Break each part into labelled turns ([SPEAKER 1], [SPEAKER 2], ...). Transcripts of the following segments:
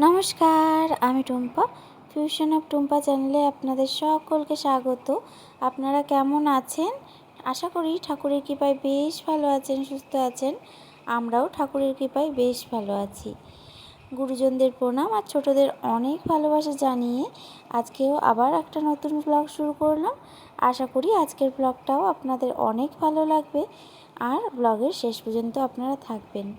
[SPEAKER 1] নমস্কার, আমি Tumpa. Fusion of Tumpa চ্যানেলে আপনাদের সকলকে স্বাগত। আপনারা কেমন আছেন? আশা করি ঠাকুরের কৃপায় বেশ ভালো আছেন, সুস্থ আছেন। আমরাও ঠাকুরের কৃপায় বেশ ভালো আছি। গুরুজনদের প্রণাম আর ছোটদের অনেক ভালোবাসা জানিয়ে আজকেও আবার একটা নতুন ব্লগ শুরু করলাম। আশা করি আজকের ব্লগটাও আপনাদের অনেক ভালো লাগবে। আর ব্লগের শেষ পর্যন্ত আপনারা থাকবেন।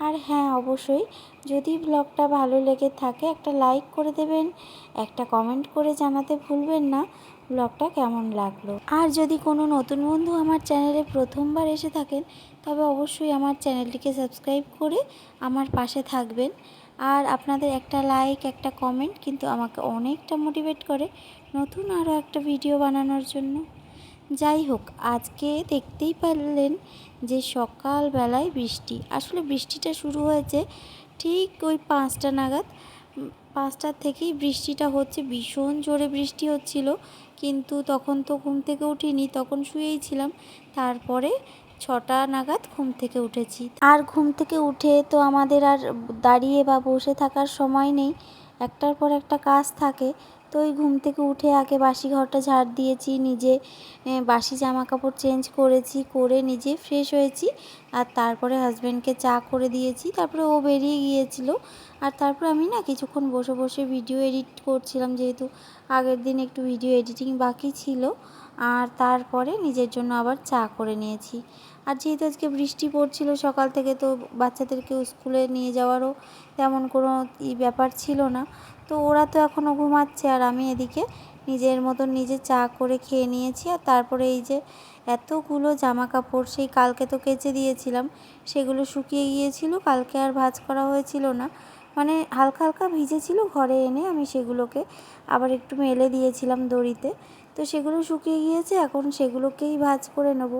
[SPEAKER 1] আর হ্যাঁ অবশ্যই। যদি ব্লগটা ভালো লেগে থাকে, একটা লাইক করে দেবেন, একটা কমেন্ট করে জানাতে ভুলবেন না, ব্লগটা কেমন লাগল? আর যদি কোনো নতুন বন্ধু আমার চ্যানেলে প্রথমবার এসে থাকেন, তবে অবশ্যই আমার চ্যানেলটিকে সাবস্ক্রাইব করে আমার পাশে থাকবেন। আর আপনাদের একটা লাইক, একটা কমেন্ট কিন্তু আমাকে অনেকটা মোটিভেট করে নতুন আরও একটা ভিডিও বানানোর জন্য। যাই হোক, আজকে দেখতেই পারলেন যে সকালবেলায় বৃষ্টি। আসলে বৃষ্টিটা শুরু হয়েছে ঠিক ওই পাঁচটা নাগাদ। পাঁচটার থেকেই বৃষ্টিটা হচ্ছে, ভীষণ জোরে বৃষ্টি হচ্ছিল। কিন্তু তখন তো ঘুম থেকে উঠিনি, তখন শুয়েই ছিলাম। তারপরে ছটা নাগাদ ঘুম থেকে উঠেছি। আর ঘুম থেকে উঠে তো আমাদের আর দাঁড়িয়ে বা বসে থাকার সময় নেই। একটার পর একটা কাজ থাকে। তো ওই ঘুম থেকে উঠে আগে বাসি ঘরটা ঝাড় দিয়েছি, নিজে বাসি জামা কাপড় চেঞ্জ করেছি, করে নিজে ফ্রেশ হয়েছি। আর তারপরে হাজব্যান্ডকে চা করে দিয়েছি, তারপরে ও বেরিয়ে গিয়েছিল। আর তারপরে আমি না কিছুক্ষণ বসে বসে ভিডিও এডিট করছিলাম, যেহেতু আগের দিন একটু ভিডিও এডিটিং বাকি ছিল। আর তারপরে নিজের জন্য আবার চা করে নিয়েছি। আর যেহেতু আজকে বৃষ্টি পড়ছিল সকাল থেকে, তো বাচ্চাদেরকে স্কুলে নিয়ে যাওয়ারও তেমন কোনো ব্যাপার ছিল না। তো ওরা তো এখনও ঘুমাচ্ছে আর আমি এদিকে নিজের মতন নিজে চা করে খেয়ে নিয়েছি আর তারপরে এই যে এতগুলো জামা কাপড় সেই কালকে তো কেচে দিয়েছিলাম, সেগুলো শুকিয়ে গিয়েছিল, কালকে আর ভাজ করা হয়েছিল না। মানে হালকা হালকা ভিজেছিল ঘরে এনে আমি সেগুলোকে আবার একটু মেলে দিয়েছিলাম দড়িতে। তো সেগুলো শুকিয়ে গিয়েছে, এখন সেগুলোকেই ভাজ করে নেব।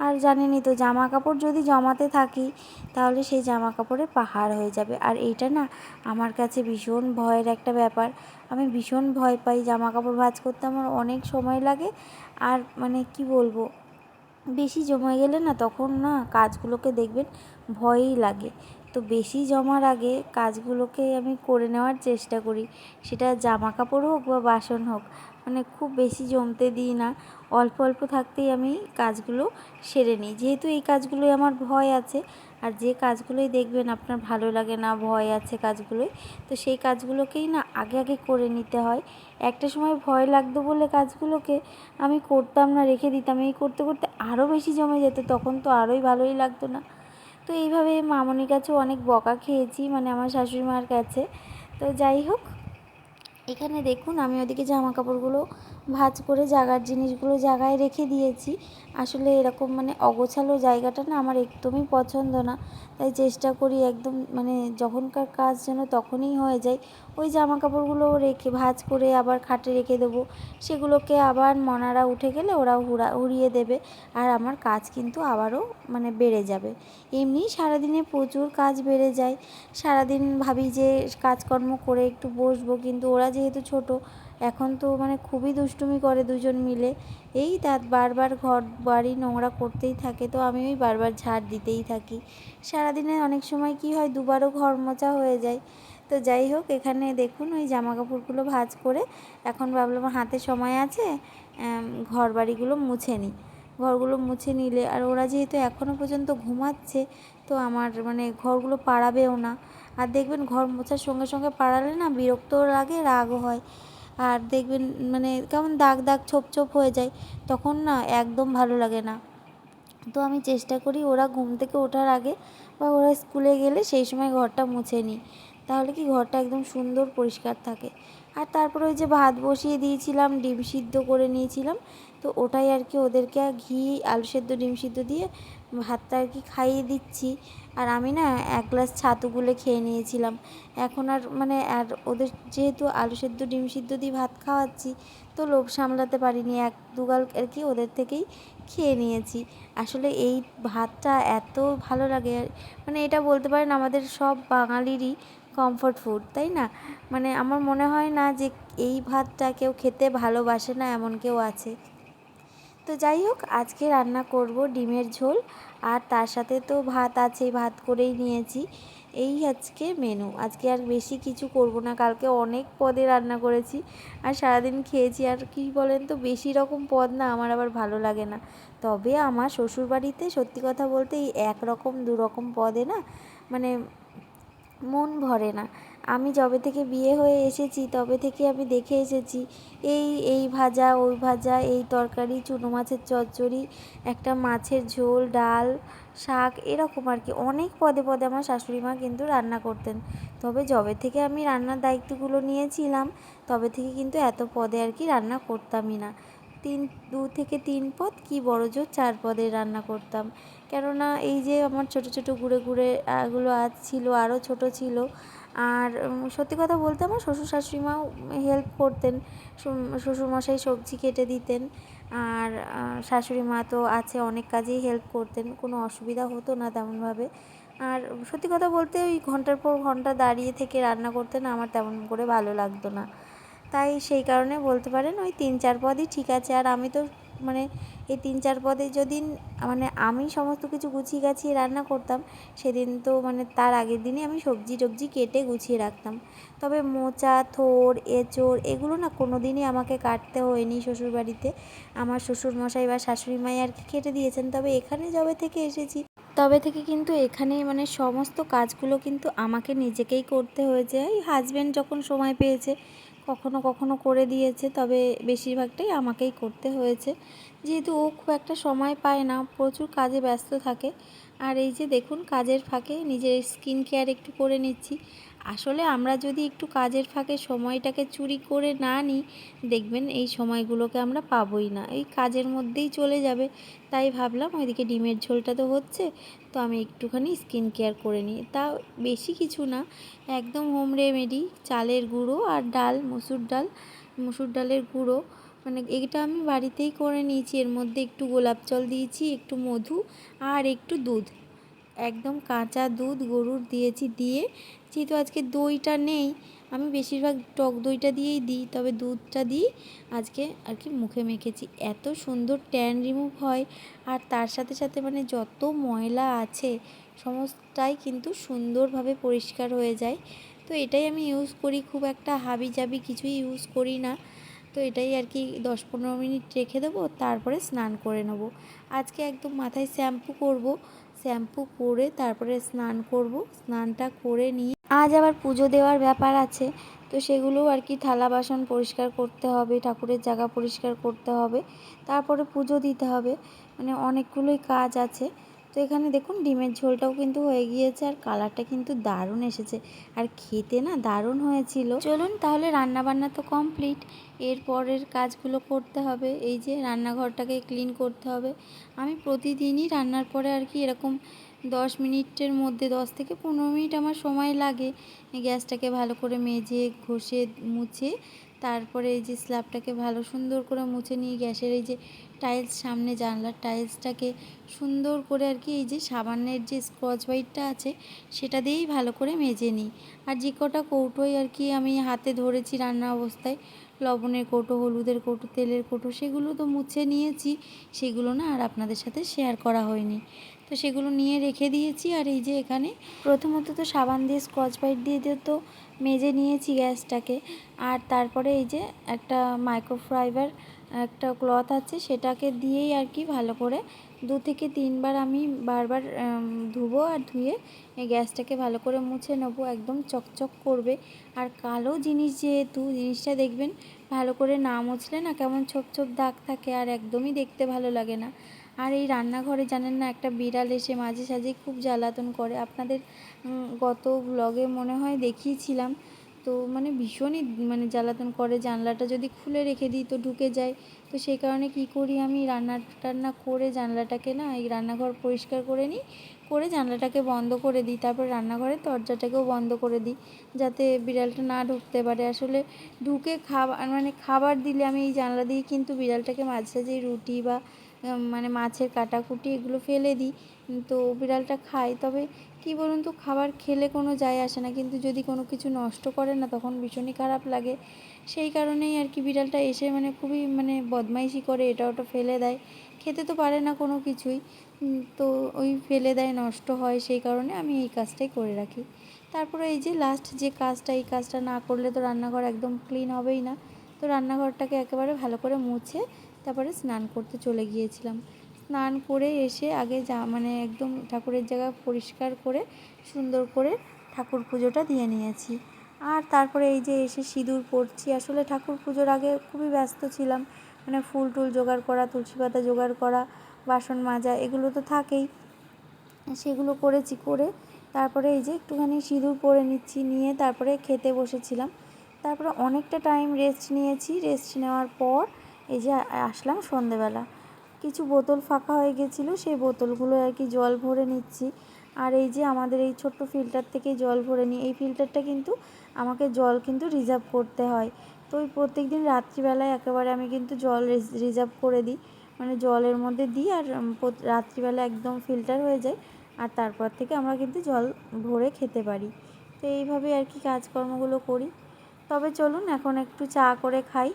[SPEAKER 1] আর জানেনই তো জামা কাপড় যদি জমাতে থাকি, তাহলে সেই জামা কাপড়ে পাহাড় হয়ে যাবে। আর এইটা না, আমার কাছে ভীষণ ভয়ের একটা ব্যাপার। আমি ভীষণ ভয় পাই জামা কাপড় ভাজ করতে, আমার অনেক সময় লাগে। আর মানে কি বলব, বেশি জমে গেলে না তখন না কাজগুলোকে দেখবেন ভয়ই লাগে। তো বেশি জমার আগে কাজগুলোকে আমি করে নেওয়ার চেষ্টা করি। সেটা জামা কাপড় হোক বা বাসন হোক। মানে খুব বেশি জমতে দিই না। অল্প অল্প থাকতেই আমি কাজগুলো সেরে নিই। যেহেতু এই কাজগুলোই আমার ভয় আছে, আর যে কাজগুলোই দেখবেন আপনার ভালো লাগে না, ভয় আছে কাজগুলোই, তো সেই কাজগুলোকেই না আগে আগে করে নিতে হয়। একটা সময় ভয় লাগতো বলে কাজগুলোকে আমি করতাম না, রেখে দিতাম। এই করতে করতে আরও বেশি জমে যেত, তখন তো আরোই ভালোই লাগতো না। তো এইভাবে মামনির কাছেও অনেক বকা খেয়েছি মানে আমার শাশুড়ি মার কাছে। তো যাই হোক এখানে দেখুন আমি ওদিকে জামা কাপড়গুলো ভাজ করে জাগার জিনিসগুলো জায়গায় রেখে দিয়েছি। আসলে এরকম মানে অগোছালো জায়গাটা না আমার একদমই পছন্দ না। তাই চেষ্টা করি একদম মানে যখনকার কাজ যেন তখনই হয়ে যায়। ওই জামা কাপড়গুলো রেখে ভাজ করে আবার খাটে রেখে দেবো। সেগুলোকে আবার মনারা উঠে গেলে ওরা হুড়া উড়িয়ে দেবে। আর আমার কাজ কিন্তু আবারও মানে বেড়ে যাবে। এমনি সারাদিনে প্রচুর কাজ বেড়ে যায়। সারাদিন ভাবি যে কাজকর্ম করে একটু বসবো। কিন্তু ওরা যেহেতু ছোট এখন তো মানে খুবই দুষ্টুমি করে দুজন মিলে। এই তার বারবার ঘর বাড়ি নোংরা করতেই থাকে, তো আমি ওই বারবার ঝাড় দিতেই থাকি। সারাদিনে অনেক সময় কি হয়, দুবারও ঘর মোছা হয়ে যায়। তো যাই হোক, এখানে দেখুন ওই জামা কাপড়গুলো ভাজ করে এখন ভাবলাম হাতে সময় আছে ঘর বাড়িগুলো মুছে নিই। ঘরগুলো মুছে নিলে, আর ওরা যেহেতু এখনও পর্যন্ত ঘুমাচ্ছে, তো আমার মানে ঘরগুলো পাড়াবেও না। আর দেখবেন ঘর মোছার সঙ্গে সঙ্গে পাড়ালে না বিরক্তও লাগে, রাগও হয়। আর দেখবেন মানে কেমন দাগ দাগ ছোপ ছোপ হয়ে যায়, তখন না একদম ভালো লাগে না। তো আমি চেষ্টা করি ওরা ঘুম থেকে ওঠার আগে বা ওরা স্কুলে গেলে সেই সময় ঘরটা মুছে নিই। তাহলে কি ঘরটা একদম সুন্দর পরিষ্কার থাকে। আর তারপরে ওই যে ভাত বসিয়ে দিয়েছিলাম, ডিম সিদ্ধ করে নিয়েছিলাম, তো ওটাই আর কি ওদেরকে ঘি, আলু সেদ্ধ, ডিম সিদ্ধ দিয়ে ভাতটা আর কি খাইয়ে দিচ্ছি। আর আমি না এক গ্লাস ছাতু গুলে খেয়ে নিয়েছিলাম। এখন আর মানে আর ওদের যেহেতু আলু সেদ্ধ, ডিম সিদ্ধ দিয়ে ভাত খাওয়াচ্ছি, তো লোভ সামলাতে পারিনি। এক দুগাল আর কি ওদের থেকেই খেয়ে নিয়েছি। আসলে এই ভাতটা এত ভালো লাগে। মানে এটা বলতে পারেন আমাদের সব বাঙালিরই কমফর্ট ফুড তাই না? মানে আমার মনে হয় না যে এই ভাতটা কেউ খেতে ভালোবাসে না এমন কেউ আছে। তো যাই হোক, আজকে রান্না করব ডিমের ঝোল আর তার সাথে তো ভাত আছে, ভাত করেই নিয়েছি। এই আজকে মেনু আজকে আর বেশি কিছু করব না। কালকে অনেক পদে রান্না করেছি আর সারাদিন খেয়েছি। আর কি বলেন তো, বেশি রকম পদ না, আমার আবার ভালো লাগে না। তবে আমার শ্বশুরবাড়িতে সত্যি কথা বলতে এই এক রকম দু পদে না মানে মন ভরে না। আমি যবে থেকে বিয়ে হয়ে এসেছি, তবে থেকে আমি দেখে এসেছি, এই এই ভাজা, ওই ভাজা, এই তরকারি, চুনো মাছের চচ্চড়ি, একটা মাছের ঝোল, ডাল, শাক, এরকম আর কি। অনেক পদে পদে আমার শাশুড়ি মা কিন্তু রান্না করতেন। তবে যবে থেকে আমি রান্নার দায়িত্বগুলো নিয়েছিলাম, তবে থেকে কিন্তু এত পদে আর কি রান্না করতামই না। তিন, দু থেকে তিন পদ কি বড় জোর? চার পদের রান্না করতাম। কেননা এই যে আমার ছোট ছোট গুঁড়ে গুঁড়ে এগুলো আজ ছিল আরও ছোট ছিল। আর সত্যি কথা বলতে আমার শ্বশুর শাশুড়িমাও হেল্প করতেন শ্বশুরমশাই সবজি কেটে দিতেন। আর শাশুড়ি মা তো আছে, অনেক কাজেই হেল্প করতেন, কোনো অসুবিধা হতো না তেমনভাবে। আর, সত্যি কথা বলতে ওই ঘণ্টার পর ঘণ্টা দাঁড়িয়ে থেকে রান্না করতে না আমার তেমন করে ভালো লাগতো না। তাই সেই কারণে বলতে পারেন ওই তিন চার পদই ঠিক আছে। আর আমি তো মানে এই তিন চার পদে যদি মানে আমি সমস্ত কিছু গুছিয়ে গাছিয়ে রান্না করতাম, সেদিন তো মানে তার আগের দিনই আমি সবজি টবজি কেটে গুছিয়ে রাখতাম। তবে মোচা, থোর, এঁচোড় এগুলো না কোনো দিনই আমাকে কাটতে হয়নি শ্বশুরবাড়িতে। আমার শ্বশুরমশাই বা শাশুড়ি মাই আর কি কেটে দিয়েছেন। তবে এখানে যবে থেকে এসেছি, তবে থেকে কিন্তু এখানে মানে সমস্ত কাজগুলো কিন্তু আমাকে নিজেকেই করতে হয়েছে। এই হাজব্যান্ড যখন সময় পেয়েছে কখনো কখনো করে দিয়েছে, তবে বেশিরভাগটাই আমাকেই করতে হয়েছে। যেহেতু ও খুব একটা সময় পায় না, প্রচুর কাজে ব্যস্ত থাকে আর এই যে দেখুন, কাজের ফাঁকে নিজের স্কিন কেয়ার একটু করে নিচ্ছি। আসলে আমরা যদি একটু কাজের ফাঁকে সময়টাকে চুরি করে না নিই, দেখবেন এই সময়গুলোকে আমরা পাবোই না। এই কাজের মধ্যেই চলে যাবে। তাই ভাবলাম ওইদিকে ডিমের ঝোলটা তো হচ্ছে, তো আমি একটুখানি স্কিন কেয়ার করে নিই। তা বেশি কিছু না, একদম হোম রেমেডি, চালের গুঁড়ো আর ডাল, মুসুর ডাল, মুসুর ডালের গুঁড়ো। মানে এইটা আমি বাড়িতেই করে নিয়েছি। এর মধ্যে একটু গোলাপ জল দিয়েছি, একটু মধু আর একটু দুধ। একদম কাঁচা দুধ গরুর দিয়েছি দিয়ে। যেহেতু আজকে দইটা নেই, আমি বেশিরভাগ টক দইটা দিয়েই দিই, তবে দুধটা দিই। আজকে আর কি মুখে মেখেছি। এত সুন্দর ট্যান রিমুভ হয় আর তার সাথে সাথে মানে যত ময়লা আছে, সমস্তটাই কিন্তু সুন্দরভাবে পরিষ্কার হয়ে যায়। তো এটাই আমি ইউজ করি। খুব একটা হাবি জাবি কিছুই ইউজ করি না। তো এটাই আর কি দশ পনেরো মিনিট রেখে দেবো, তারপরে স্নান করে নেব। আজকে একদম মাথায় শ্যাম্পু করব। শ্যাম্পু করে তারপরে স্নান করব। স্নানটা করে নিয়ে আজ আবার পুজো দেওয়ার ব্যাপার আছে, তো সেগুলো আর কি থালা বাসন পরিষ্কার করতে হবে, ঠাকুরের জায়গা পরিষ্কার করতে হবে, তারপরে পুজো দিতে হবে। মানে অনেকগুলোই কাজ আছে। তো এখানে দেখুন, ডিমের ঝোলটাও কিন্তু হয়ে গিয়েছে আর কালারটা কিন্তু দারুণ এসেছে। আর খেতে না দারুণ হয়েছিল। চলুন তাহলে রান্না বান্না তো কমপ্লিট। এরপরের কাজগুলো করতে হবে। এই যে রান্নাঘরটাকে ক্লিন করতে হবে। আমি প্রতিদিনই রান্নার পরে আর কি এরকম দশ মিনিটের মধ্যে, দশ থেকে পনেরো মিনিট আমার সময় লাগে। গ্যাসটাকে ভালো করে মেজে, ঘষে, মুছে তারপরে এই যে স্ল্যাবটাকে ভালো সুন্দর করে মুছে নিয়ে গ্যাসের এই যে টাইলস, সামনে জানলার টাইলসটাকে সুন্দর করে আর কি এই যে সাবানের যে স্কচ হোয়াইটটা আছে সেটা দিয়েই ভালো করে মেজে নিই। আর যে কটা কৌটোই আর কি আমি হাতে ধরেছি রান্না অবস্থায়, লবণের কৌটো, হলুদের কৌটো, তেলের কৌটো, সেগুলো তো মুছে নিয়েছি, সেগুলো না আর আপনাদের সাথে শেয়ার করা হয়নি। তো সেগুলো নিয়ে রেখে দিয়েছি আর এই যে এখানে প্রথমত তো সাবান দিয়ে স্কচ ব্রাইট দিয়ে দিয়ে তো মেজে নিয়েছি গ্যাসটাকে। আর তারপরে এই যে একটা মাইক্রোফাইবার একটা ক্লথ আছে সেটাকে দিয়েই আর কি ভালো করে দু থেকে তিনবার আমি বারবার ধুবো আর ধুয়ে গ্যাসটাকে ভালো করে মুছে নেব। একদম চকচক করবে। আর কালো জিনিস যেহেতু, জিনিসটা দেখবেন ভালো করে না মুছলে না কেমন ছোপ ছোপ দাগ থাকে আর একদমই দেখতে ভালো লাগে না। আর এই রান্নাঘরে জানেন না, একটা বিড়াল এসে মাঝে সাঝে খুব জ্বালাতন করে। আপনাদের গত ব্লগে মনে হয় দেখিয়েছিলাম। তো মানে ভীষণই মানে জ্বালাতন করে, জানলাটা যদি খুলে রেখে দিই তো ঢুকে যায়। তো সেই কারণে কি করি আমি, রান্না টান্না করে জানলাটাকে না, এই রান্নাঘর পরিষ্কার করে নিই, করে জানলাটাকে বন্ধ করে দিই। তারপর রান্নাঘরের দরজাটাকেও বন্ধ করে দিই, যাতে বিড়ালটা না ঢুকতে পারে। আসলে ঢুকে খাবার মানে খাবার দিলে আমি এই জানলা দিয়ে কিন্তু বিড়ালটাকে মাঝে সাঝে রুটি বা মানে মাছের কাটাকুটি এগুলো ফেলে দিই তো বিড়ালটা খায়। তবে কি বলুন তো, খাবার খেলে কোনো যায় আসে না। কিন্তু যদি কোনো কিছু নষ্ট করে না, তখন ভীষণই খারাপ লাগে। সেই কারণেই আর কি বিড়ালটা এসে মানে খুবই মানে বদমাইশি করে, এটা ওটা ফেলে দেয়। খেতে তো পারে না কোনো কিছুই তো ওই ফেলে দেয়, নষ্ট হয়। সেই কারণে আমি এই কাজটাই করে রাখি। তারপরে এই যে লাস্ট যে কাজটা, এই কাজটা না করলে তো রান্নাঘর একদম ক্লিন হবেই না। তো রান্নাঘরটাকে একেবারে ভালো করে মুছে তারপরে স্নান করতে চলে গিয়েছিলাম। স্নান করে এসে আগে যা মানে একদম ঠাকুরের জায়গা পরিষ্কার করে, সুন্দর করে ঠাকুর পুজোটা দিয়ে নিয়েছি। আর তারপরে এই যে এসে সিঁদুর পরছি, আসলে ঠাকুর পুজোর আগে খুবই ব্যস্ত ছিলাম। মানে ফুল টুল জোগাড় করা, তুলসী পাতা জোগাড় করা, বাসন মাজা, এগুলো তো থাকেই। সেগুলো করেছি করে তারপরে এই যে একটুখানি সিঁদুর পরে নিচ্ছি, নিয়ে তারপরে খেতে বসেছিলাম। তারপরে অনেকটা টাইম রেস্ট নিয়েছি। রেস্ট নেওয়ার পর এই যে আসলাম সন্ধেবেলা। কিছু বোতল ফাঁকা হয়ে গেছিল, সেই বোতলগুলো আর কি জল ভরে নিচ্ছি। আর এই যে আমাদের এই ছোট্ট ফিল্টার থেকে জল ভরে নিই, এই ফিল্টারটা কিন্তু আমাকে জল কিন্তু রিজার্ভ করতে হয়। তো ওই প্রত্যেক দিন রাত্রিবেলায় একেবারে আমি কিন্তু জল রিজার্ভ করে দিই। মানে জলের মধ্যে দিই আর রাত্রিবেলা একদম ফিল্টার হয়ে যায়। আর তারপর থেকে আমরা কিন্তু জল ভরে খেতে পারি। তো এইভাবে আর কি কাজকর্মগুলো করি। তবে চলুন, এখন একটু চা করে খাই।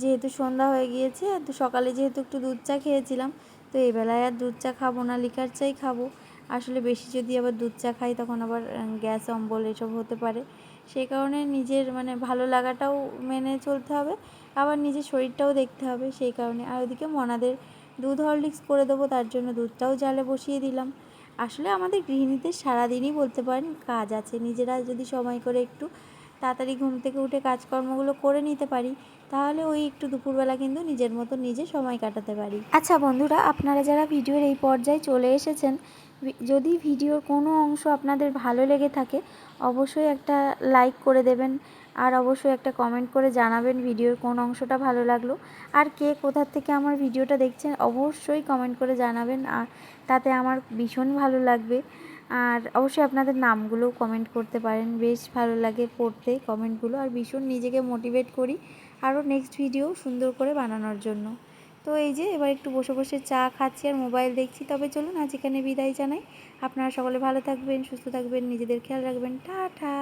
[SPEAKER 1] যেহেতু সন্ধ্যা হয়ে গিয়েছে, আর তো সকালে যেহেতু একটু দুধ চা খেয়েছিলাম, তো এই বেলায় আর দুধ চা খাব না, লিকার চাই খাব। আসলে বেশি যদি আবার দুধ চা খাই, তখন আবার গ্যাস, অম্বল এসব হতে পারে। সেই কারণে নিজের মানে ভালো লাগাটাও মেনে চলতে হবে, আবার নিজের শরীরটাও দেখতে হবে সেই কারণে। আর ওদিকে মনাদের দুধ হরলিক্স করে দেবো, তার জন্য দুধটাও জালে বসিয়ে দিলাম। আসলে আমাদের গৃহিণীদের সারাদিনই বলতে পারেন কাজ আছে, নিজেরা যদি সময় করে একটু তাড়াতাড়ি ঘুম থেকে উঠে কাজকর্মগুলো করে নিতে পারি, তাহলে ওই একটু দুপুরবেলা কিন্তু নিজের মতো নিজে সময় কাটাতে পারি। আচ্ছা বন্ধুরা, আপনারা যারা ভিডিওর এই পর্যায়ে চলে এসেছেন যদি ভিডিওর কোনো অংশ আপনাদের ভালো লেগে থাকে, অবশ্যই একটা লাইক করে দেবেন, আর অবশ্যই একটা কমেন্ট করে জানাবেন ভিডিওর কোন অংশটা ভালো লাগল, আর কে কোথার থেকে আমার ভিডিওটা দেখছেন অবশ্যই কমেন্ট করে জানাবেন, আর তাতে আমার ভীষণ ভালো লাগবে। আর অবশ্যই আপনাদের নামগুলো কমেন্ট করতে পারেন। বেশ ভালো লাগে পড়তে কমেন্টগুলো আর ভীষণ নিজেকে মোটিভেট করি আরও নেক্সট ভিডিও সুন্দর করে বানানোর জন্য। তো এই যে এবার একটু বসে বসে চা খাচ্ছি আর মোবাইল দেখছি। তবে চলুন আজ এখানে বিদায় জানাই। আপনারা সকলে ভালো থাকবেন, সুস্থ থাকবেন, নিজেদের খেয়াল রাখবেন। টাটা!